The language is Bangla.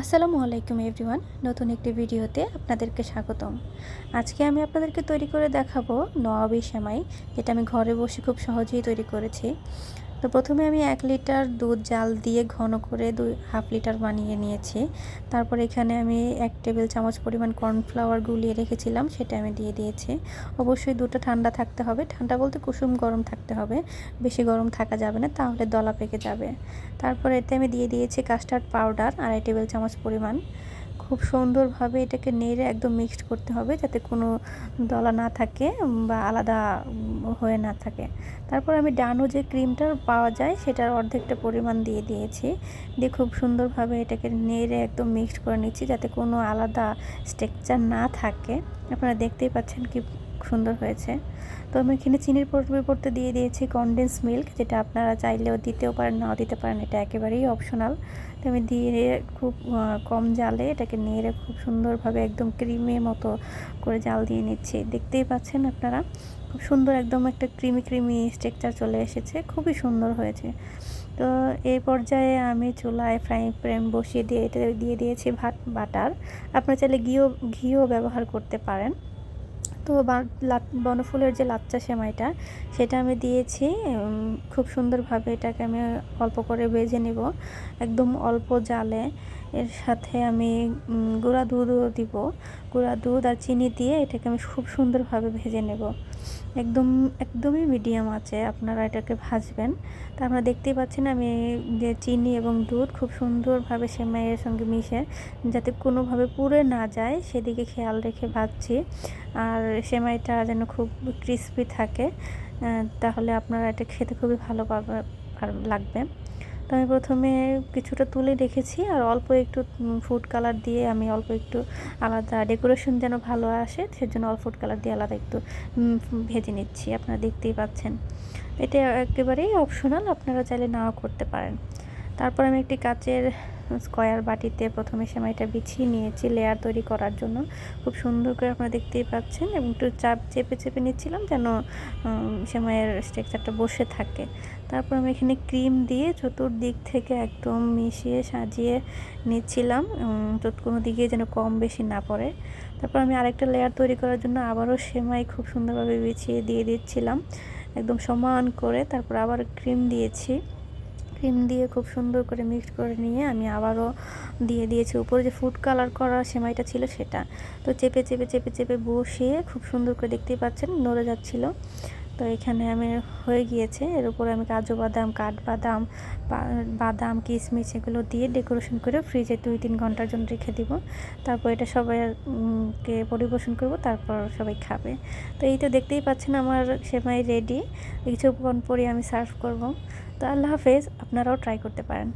আসসালামু আলাইকুম এভরিওয়ান, নতুন একটি ভিডিওতে আপনাদেরকে স্বাগতম। আজকে আমি আপনাদেরকে তৈরি করে দেখাবো নওয়াবি সেমাই, যেটা আমি ঘরে বসে খুব সহজেই তৈরি করেছি। তো প্রথমে আমি এক লিটার দুধ জাল দিয়ে ঘন করে দুই হাফ লিটার বানিয়ে নিয়েছি। তারপর এখানে আমি এক টেবিল চামচ পরিমাণ কর্নফ্লাওয়ার গুলিয়ে রেখেছিলাম, সেটা আমি দিয়ে দিয়েছি। অবশ্যই দুটো ঠান্ডা থাকতে হবে। ঠান্ডা বলতে কুসুম গরম থাকতে হবে। বেশি গরম থাকা যাবে না, তাহলে দলা পেকে যাবে। তারপর এতে আমি দিয়ে দিয়েছি কাস্টার্ড পাউডার, আড়াই টেবিল চামচ পরিমাণ। খুব সুন্দরভাবে এটাকে নেড়ে একদম মিক্সড করতে হবে যাতে কোনো দলা না থাকে বা আলাদা হয়ে না থাকে। তারপর আমি ডানো যে ক্রিমটা পাওয়া যায়, সেটার অর্ধেকটা পরিমাণ দিয়ে দিয়েছি। দিয়ে খুব সুন্দরভাবে এটাকে নেড়ে একদম মিক্সড করে নিচ্ছি যাতে কোনো আলাদা স্ট্রাকচার না থাকে। আপনারা দেখতেই পাচ্ছেন কি সুন্দর হয়েছে। তো আমি এখানে চিনির পরিবর্তে দিয়ে দিয়েছি কনডেন্স মিল্ক যেটা আপনারা চাইলেও দিতেও পারেন, নাও দিতে পারেন, এটা একেবারেই অপশনাল তো আমি দিয়ে খুব কম জালে এটাকে নেড়ে খুব সুন্দরভাবে একদম ক্রিমের মতো করে জাল দিয়ে নিচ্ছি। দেখতেই পাচ্ছেন আপনারা, খুব সুন্দর একদম একটা ক্রিমি ক্রিমি স্ট্রাকচার চলে এসেছে, খুবই সুন্দর হয়েছে। তো এই পর্যায়ে আমি চুলায় ফ্রাই প্যান বসিয়ে দিয়ে এটা দিয়ে দিয়েছি ভাত, বাটার। আপনারা চাইলে ঘিও ঘিও ব্যবহার করতে পারেন। তো বনফুলের যে লাচ্চা সেমাইটা, সেটা আমি দিয়েছি খুব সুন্দরভাবে এটাকে আমি অল্প করে ভেজে নিব, একদম অল্প জালে। এর সাথে আমি গুঁড়া দুধও দিব। গুঁড়া দুধ আর চিনি দিয়ে এটাকে আমি খুব সুন্দরভাবে ভেজে নেব। একদম, একদমই মিডিয়াম আছে আপনারা এটাকে ভাজবেন। তা আপনারা দেখতেই পাচ্ছেন আমি যে চিনি এবং দুধ খুব সুন্দরভাবে সে সেমাইয়ের সঙ্গে মিশে যাতে কোনোভাবে পুড়ে না যায়, সেদিকে খেয়াল রেখে ভাজছি। আর সেমাইটা যেন খুব ক্রিস্পি থাকে তাহলে আপনারা এটা খেতে খুবই ভালো পাবে লাগবে। তো আমি প্রথমে কিছুটা তুলে রেখেছি আর অল্প একটু ফুড কালার দিয়ে আমি অল্প একটু আলাদা ডেকোরেশন যেন ভালো আসে, সেজন্য অল্প ফুড কালার দিয়ে আলাদা একটু ভেজে নিচ্ছি। আপনারা দেখতেই পাচ্ছেন। এটা একেবারেই অপশনাল আপনারা চাইলে নাও করতে পারেন। তারপর আমি একটি কাচের স্কোয়ার বাটিতে প্রথমে সেমাইটা বিছিয়ে নিয়েছি লেয়ার তৈরি করার জন্য। খুব সুন্দর করে আপনারা দেখতেই পাচ্ছেন এবং একটু চাপ চেপে চেপে নিচ্ছিলাম যেন সেমাইয়ের স্ট্রাকচারটা বসে থাকে। তারপর আমি এখানে ক্রিম দিয়ে চতুর্দিক থেকে একদম মিশিয়ে সাজিয়ে নিচ্ছিলাম কোনো দিকে যেন কম বেশি না পড়ে। তারপর আমি আরেকটা লেয়ার তৈরি করার জন্য আবারও সেমাই খুব সুন্দরভাবে বিছিয়ে দিয়ে দিচ্ছিলাম। একদম সমান করে তারপর আবার ক্রিম দিয়েছি। ক্রিম দিয়ে খুব সুন্দর করে মিক্সড করে নিয়ে আমি আবারও দিয়ে দিয়েছি। উপরে যে ফুড কালার করা সেমাইটা ছিল সেটা। তো চেপে চেপে চেপে চেপে বসিয়ে খুব সুন্দর করে দেখতেই পাচ্ছেন, নড়ে যাচ্ছিল। তো এখানে আমি হয়ে গিয়েছে। এর উপরে আমি কাজু বাদাম, কাঠবাদাম বাদাম, কিশমিশ এগুলো দিয়ে ডেকোরেশন করে ফ্রিজে দুই তিন ঘণ্টার জন্য রেখে দিব। তারপর এটা সবাইকে পরিবেশন করব, তারপর সবাই খাবে। তো এই তো দেখতেই পাচ্ছেন আমার সেমাই রেডি কিছুক্ষণ পরে আমি সার্ভ করব। তো আল্লাহ হাফেজ আপনারাও ট্রাই করতে পারেন।